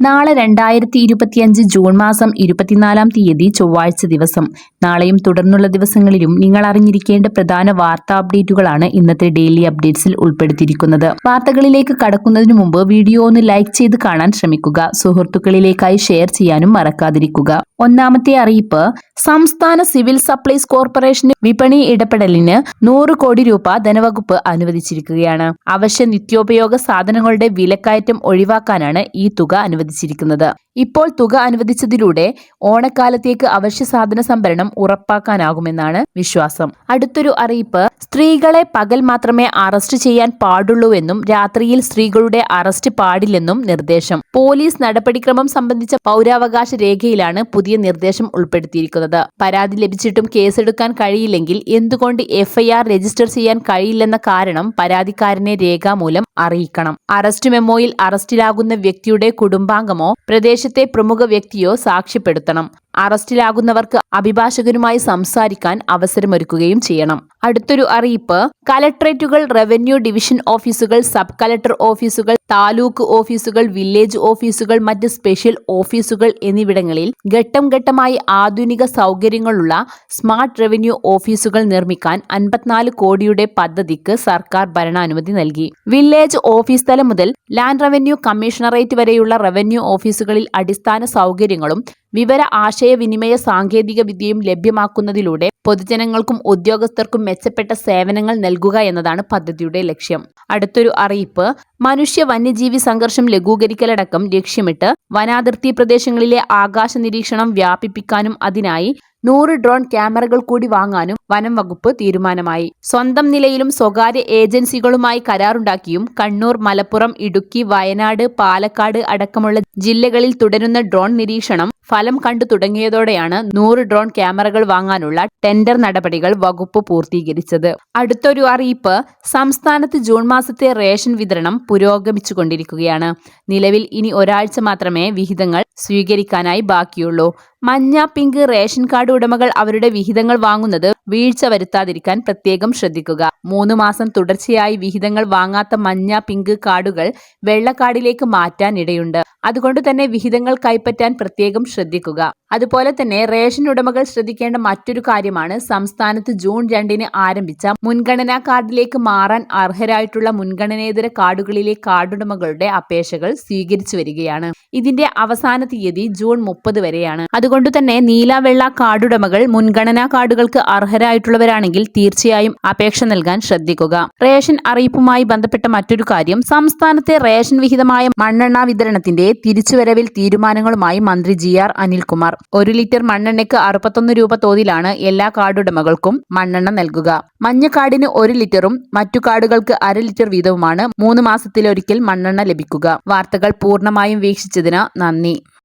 നാളെ രണ്ടായിരത്തി ഇരുപത്തിയഞ്ച് ജൂൺ മാസം ഇരുപത്തിനാലാം തീയതി ചൊവ്വാഴ്ച ദിവസം. നാളെയും തുടർന്നുള്ള ദിവസങ്ങളിലും നിങ്ങൾ അറിഞ്ഞിരിക്കേണ്ട പ്രധാന വാർത്താ അപ്ഡേറ്റുകളാണ് ഇന്നത്തെ ഡെയിലി അപ്ഡേറ്റ്സിൽ ഉൾപ്പെടുത്തിയിരിക്കുന്നത്. വാർത്തകളിലേക്ക് കടക്കുന്നതിന് മുമ്പ് വീഡിയോ ഒന്ന് ലൈക്ക് ചെയ്ത് കാണാൻ ശ്രമിക്കുക. സുഹൃത്തുക്കളിലേക്കായി ഷെയർ ചെയ്യാനും മറക്കാതിരിക്കുക. ഒന്നാമത്തെ അറിയിപ്പ് സംസ്ഥാന സിവിൽ സപ്ലൈസ് കോർപ്പറേഷന് വിപണി ഇടപെടലിന് നൂറ് കോടി രൂപ ധനവകുപ്പ് അനുവദിച്ചിരിക്കുകയാണ്. അവശ്യ നിത്യോപയോഗ സാധനങ്ങളുടെ വിലക്കയറ്റം ഒഴിവാക്കാനാണ് ഈ തുക അനുവദിച്ചിരിക്കുന്നത്. ഇപ്പോൾ തുക അനുവദിച്ചതിലൂടെ ഓണക്കാലത്തേക്ക് അവശ്യ സാധന സംഭരണം ഉറപ്പാക്കാനാകുമെന്നാണ് വിശ്വാസം. അടുത്തൊരു അറിയിപ്പ് സ്ത്രീകളെ പകൽ മാത്രമേ അറസ്റ്റ് ചെയ്യാൻ പാടുള്ളൂവെന്നും രാത്രിയിൽ സ്ത്രീകളുടെ അറസ്റ്റ് പാടില്ലെന്നും നിർദ്ദേശം. പോലീസ് നടപടിക്രമം സംബന്ധിച്ച പൗരാവകാശ രേഖയിലാണ് പുതിയ നിർദ്ദേശം ഉൾപ്പെടുത്തിയിരിക്കുന്നത്. പരാതി ലഭിച്ചിട്ടും കേസെടുക്കാൻ കഴിയില്ലെങ്കിൽ എന്തുകൊണ്ട് എഫ്ഐആർ രജിസ്റ്റർ ചെയ്യാൻ കഴിയില്ലെന്ന കാരണം പരാതിക്കാരനെ രേഖാമൂലം അറിയിക്കണം. അറസ്റ്റ് മെമ്മോയിൽ അറസ്റ്റിലാകുന്ന വ്യക്തിയുടെ കുടുംബാംഗമോ പ്രദേശത്തെ പ്രമുഖ വ്യക്തിയോ സാക്ഷ്യപ്പെടുത്തണം അറസ്റ്റിലാകുന്നവർക്ക് അഭിഭാഷകരുമായി സംസാരിക്കാൻ അവസരമൊരുക്കുകയും ചെയ്യണം. അടുത്തൊരു അറിയിപ്പ് കലക്ട്രേറ്റുകൾ റവന്യൂ ഡിവിഷൻ ഓഫീസുകൾ സബ് കലക്ടർ ഓഫീസുകൾ താലൂക്ക് ഓഫീസുകൾ വില്ലേജ് ഓഫീസുകൾ മറ്റ് സ്പെഷ്യൽ ഓഫീസുകൾ എന്നിവിടങ്ങളിൽ ഘട്ടം ഘട്ടമായി ആധുനിക സൗകര്യങ്ങളുള്ള സ്മാർട്ട് റവന്യൂ ഓഫീസുകൾ നിർമ്മിക്കാൻ അൻപത്തിനാല് കോടിയുടെ പദ്ധതിക്ക് സർക്കാർ ഭരണാനുമതി നൽകി. വില്ലേജ് ഓഫീസ് തലം മുതൽ ലാൻഡ് റവന്യൂ കമ്മീഷണറേറ്റ് വരെയുള്ള റവന്യൂ ഓഫീസുകളിൽ അടിസ്ഥാന സൗകര്യങ്ങളും വിവര ആശയവിനിമയ സാങ്കേതിക വിദ്യയും ലഭ്യമാക്കുന്നതിലൂടെ പൊതുജനങ്ങൾക്കും ഉദ്യോഗസ്ഥർക്കും മെച്ചപ്പെട്ട സേവനങ്ങൾ നൽകുക എന്നതാണ് പദ്ധതിയുടെ ലക്ഷ്യം. അടുത്തൊരു അറിയിപ്പ്. മനുഷ്യ വന്യജീവി സംഘർഷം ലഘൂകരിക്കലടക്കം ലക്ഷ്യമിട്ട് വനാതിർത്തി പ്രദേശങ്ങളിലെ ആകാശ നിരീക്ഷണം വ്യാപിപ്പിക്കാനും അതിനായി നൂറ് ഡ്രോൺ ക്യാമറകൾ കൂടി വാങ്ങാനും വനം വകുപ്പ് തീരുമാനമായി. സ്വന്തം നിലയിലും സ്വകാര്യ ഏജൻസികളുമായി കരാറുണ്ടാക്കിയും കണ്ണൂർ മലപ്പുറം ഇടുക്കി വയനാട് പാലക്കാട് അടക്കമുള്ള ജില്ലകളിൽ തുടരുന്ന ഡ്രോൺ നിരീക്ഷണം ഫലം കണ്ടു തുടങ്ങിയതോടെയാണ് നൂറ് ഡ്രോൺ ക്യാമറകൾ വാങ്ങാനുള്ള ടെൻഡർ നടപടികൾ വകുപ്പ് പൂർത്തീകരിച്ചത്. അടുത്തൊരു അറിയിപ്പ് സംസ്ഥാനത്ത് ജൂൺ മാസത്തെ റേഷൻ വിതരണം പുരോഗമിച്ചുകൊണ്ടിരിക്കുകയാണ്. നിലവിൽ ഇനി ഒരാഴ്ച മാത്രമേ വിഹിതങ്ങൾ സ്വീകരിക്കാനായി ബാക്കിയുള്ളൂ. മഞ്ഞ പിങ്ക് റേഷൻ കാർഡ് ഉടമകൾ അവരുടെ വിഹിതങ്ങൾ വാങ്ങുന്നത് വീഴ്ച വരുത്താതിരിക്കാൻ പ്രത്യേകം ശ്രദ്ധിക്കുക. മൂന്ന് മാസം തുടർച്ചയായി വിഹിതങ്ങൾ വാങ്ങാത്ത മഞ്ഞ പിങ്ക് കാർഡുകൾ വെള്ള കാർഡിലേക്ക് മാറ്റാൻ ഇടയുണ്ട്. അതുകൊണ്ട് തന്നെ വിഹിതങ്ങൾ കൈപ്പറ്റാൻ പ്രത്യേകം ശ്രദ്ധിക്കുക. അതുപോലെ തന്നെ റേഷൻ ഉടമകൾ ശ്രദ്ധിക്കേണ്ട മറ്റൊരു കാര്യമാണ് സംസ്ഥാനത്ത് ജൂൺ രണ്ടിന് ആരംഭിച്ച മുൻഗണനാ കാർഡിലേക്ക് മാറാൻ അർഹരായിട്ടുള്ള മുൻഗണനേതര കാർഡുകളിലെ കാർഡുടമകളുടെ അപേക്ഷകൾ സ്വീകരിച്ചു വരികയാണ്. ഇതിന്റെ അവസാന തീയതി ജൂൺ മുപ്പത് വരെയാണ്. അതുകൊണ്ട് തന്നെ നീലവെള്ള കാർഡുടമകൾ മുൻഗണനാ കാർഡുകൾക്ക് അർഹരായിട്ടുള്ളവരാണെങ്കിൽ തീർച്ചയായും അപേക്ഷ നൽകാൻ ശ്രദ്ധിക്കുക. റേഷൻ അറിയിപ്പുമായി ബന്ധപ്പെട്ട മറ്റൊരു കാര്യം സംസ്ഥാനത്തെ റേഷൻ വിഹിതമായ മണ്ണെണ്ണ വിതരണത്തിന്റെ തിരിച്ചുവരവിൽ തീരുമാനങ്ങളുമായി മന്ത്രി ജി ആർ അനിൽകുമാർ. ഒരു ലിറ്റർ മണ്ണെണ്ണയ്ക്ക് അറുപത്തൊന്ന് രൂപ തോതിലാണ് എല്ലാ കാർഡുടമകൾക്കും മണ്ണെണ്ണ നൽകുക. മഞ്ഞ കാർഡിന് ഒരു ലിറ്ററും മറ്റു കാർഡുകൾക്ക് അര ലിറ്റർ വീതവുമാണ് മൂന്ന് മാസത്തിലൊരിക്കൽ മണ്ണെണ്ണ ലഭിക്കുക. വാർത്തകൾ പൂർണമായും വീക്ഷിച്ചതിന് നന്ദി.